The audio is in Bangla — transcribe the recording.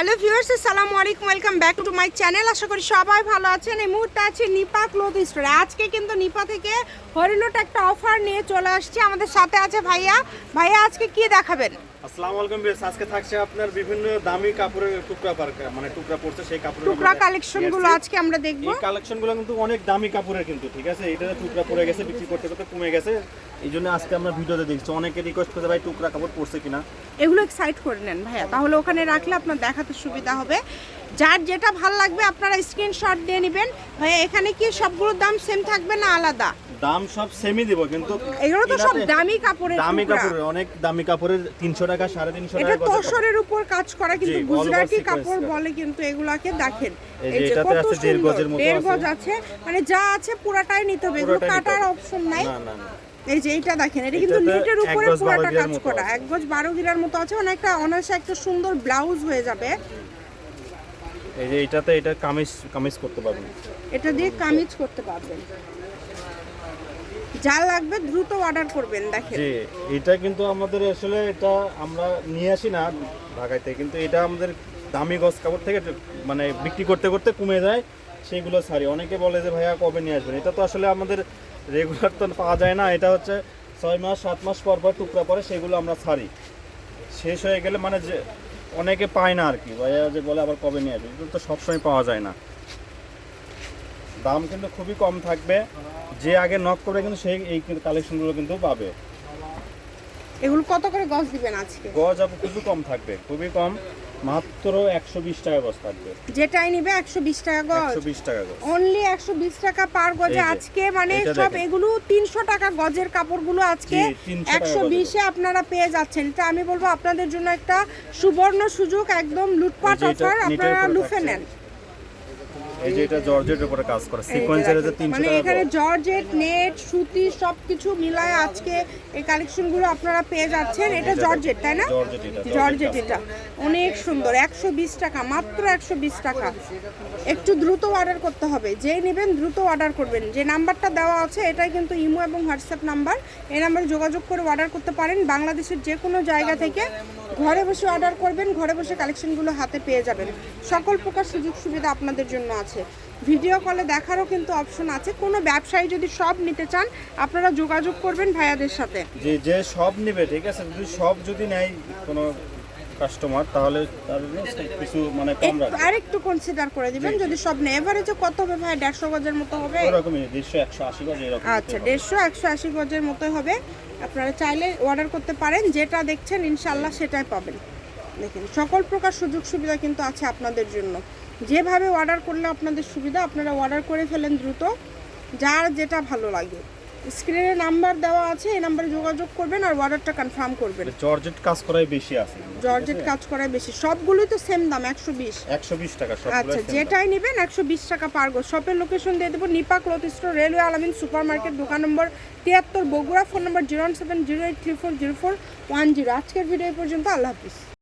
হ্যালো ভিউয়ার্স আসসালামু আলাইকুম welcome back to my channel. আশা করি সবাই ভালো আছেন। এই মুহূর্তে আছে নিপা ক্লোথ স্টোরে। আজকে কিন্তু নিপা থেকে হরিলোট একটা অফার নিয়ে চলে আসছে। আমাদের সাথে আছে ভাইয়া। ভাইয়া আজকে কি দেখাবেন? আসসালামু আলাইকুম বিয়ার্স আজকে থাকছে আপনার বিভিন্ন দামি কাপড়ের টুকরা পার মানে টুকরা পড়ছে সেই কাপড় টুকরা কালেকশনগুলো আজকে আমরা দেখব। এই কালেকশনগুলো কিন্তু অনেক দামি কাপড়ের কিন্তু ঠিক আছে? এটা টুকরা পড়ে গেছে বিক্রি করতে করতে কমে গেছে। এই জন্য আজকে আমরা ভিডিওতে দেখছি। অনেকে রিকোয়েস্ট করতে ভাই টুকরা কাপড় পড়ছে কিনা? এগুলো সাইড করে নেন ভাইয়া। তাহলে ওখানে রাখলে আপনার দেখাতে সুবিধা হবে। যার যেটা ভালো লাগবে আপনারা স্ক্রিনশট দিয়ে নেবেন। ভাইয়া এখানে কি সবগুলোর দাম সেম থাকবে না আলাদা? দাম সব সেমই দিব কিন্তু এগুলো তো সব দামি কাপড়ের দামি কাপড়ের অনেক দামি কাপড়ের তিনশো টাকা সাড়ে তিনশো এটা টাকা গজের তসরের উপর কাজ করা কিন্তু গুজরাটি কাপড় বলে কিন্তু এগুলাকে দেখেন। এই যে এটাতে আছে দেড় সুন্দর গজের মতো দেড় আছে। গজ আছে। মানে যা আছে পুরাটাই নিতে হবে। এগুলো কাটার অপশন নাই। না না না। এই যে এইটা দেখেন এটা কিন্তু নেটের উপরে পুরাটা কাজ করা। এক গজ বারো গিরার মতো আছে মানে একটা অনায়াসে একটা সুন্দর ব্লাউজ হয়ে যাবে। এই যে এটাতে এটা কামিজ কামিজ করতে পারবেন। এটা দিয়ে কামিজ করতে পারবেন। যা লাগবে দ্রুত অর্ডার করবেন দেখেন। জি এটা কিন্তু আমাদের আসলে এটা আমরা নিয়ে আসি না থেকে কিন্তু এটা আমাদের দামি গজ কাপড় থেকে মানে বিক্রি করতে করতে কমে যায় সেইগুলো সারি অনেকে বলে যে ভাইয়া কবে নিয়ে আসবেন? এটা তো আসলে আমাদের রেগুলার তো পাওয়া যায় না এটা হচ্ছে ছয় মাস সাত মাস পর পর টুকরা পরে সেগুলো আমরা ছাড়ি। শেষ হয়ে গেলে মানে যে অনেকে পায় না আর কি ভাইয়া যে বলে আবার কবে নিয়ে আসবে এগুলো তো সবসময় পাওয়া যায় না। দাম কিন্তু খুবই কম থাকবে যে আগে নক করে কিন্তু সেই এই কালেকশনগুলো কিন্তু পাবে। এগুলো কত করে গজ দিবেন আজকে? গজ আপু খুবই কম থাকবে খুবই কম। মাত্র একশো বিশ টাকা গজ থাকবে। যেটাই নিবে একশো বিশ টাকা গজ। একশো বিশ টাকা গজ। অনলি একশো বিশ টাকা পার গজে আজকে মানে সব এগুলো তিনশো টাকা গজের কাপড়গুলো আজকে জি, 300 টাকা একশো বিশে আপনারা পেয়ে যাচ্ছেন। এটা আমি বলব আপনাদের জন্য একটা সুবর্ণ সুযোগ একদম লুটপাট অফার আপনারা লুফে নেন। এই যে এটা জর্জের উপরে কাজ করে যে সিকোয়েন্সের যে দেখেন। তিনশো মানে এখানে জর্জেট নেট সুতি সবকিছু মিলায় আজকে এই কালেকশনগুলো আপনারা পেয়ে যাচ্ছেন। এটা জর্জেট তাই না? জর্জেট এটা, জর্জেট জর্জেট অনেক সুন্দর একশো বিশ টাকা মাত্র একশো বিশ টাকা। একটু দ্রুত অর্ডার করতে হবে। যেই নেবেন দ্রুত অর্ডার করবেন। যে নাম্বারটা দেওয়া আছে এটাই কিন্তু ইমো এবং হোয়াটসঅ্যাপ নাম্বার। এই নাম্বারে যোগাযোগ করে অর্ডার করতে পারেন। বাংলাদেশের যে কোনো জায়গা থেকে ঘরে বসে অর্ডার করবেন ঘরে বসে কালেকশনগুলো হাতে পেয়ে যাবেন। সকল প্রকার সুযোগ সুবিধা আপনাদের জন্য আছে। ভিডিও কলে দেখারও কিন্তু অপশন আছে। কোনো ব্যবসায়ী যদি সব নিতে চান আপনারা যোগাযোগ করবেন ভাইয়াদের সাথে। যে যে সব নেবে ঠিক আছে? যদি সব যদি নেয় কোনো কাস্টমার তাহলে তার কিছু মানে কম একটু রাখবে। আরেকটু কনসিডার করে দিবেন। যদি সব নেই এভারেজে কত হবে ভাই? দেড়শো গজের মতো হবে? দেড়শো একশো আশি গজ এরকম আচ্ছা দেড়শো একশো আশি গজের মতো হবে। আপনারা চাইলে অর্ডার করতে পারেন। যেটা দেখছেন ইনশাল্লাহ সেটাই পাবেন। দেখেন সকল প্রকার সুযোগ সুবিধা কিন্তু আছে আপনাদের জন্য। যেভাবে অর্ডার করলে আপনাদের সুবিধা আপনারা অর্ডার করে ফেলেন দ্রুত যার যেটা ভালো লাগে। স্ক্রিনে নাম্বার দেওয়া আছে এই নাম্বারে যোগাযোগ করবেন আর অর্ডারটা কনফার্ম করবেন। জর্জেট কাজ করাই বেশি আছে জর্জেট কাজ করাই বেশি। সবগুলোই তো সেম দাম একশো বিশ। একশো বিশ টাকা সব আচ্ছা যেটাই নেবেন একশো বিশ টাকা পার গো শপের লোকেশন দিয়ে দেবো Nipa cloth store railway Alamin super market দোকান নম্বর তিয়াত্তর বগুড়া ফোন নম্বর zero seven zero eight three four zero four one zero আজকের ভিডিও পর্যন্ত আল্লাহ হাফিজ।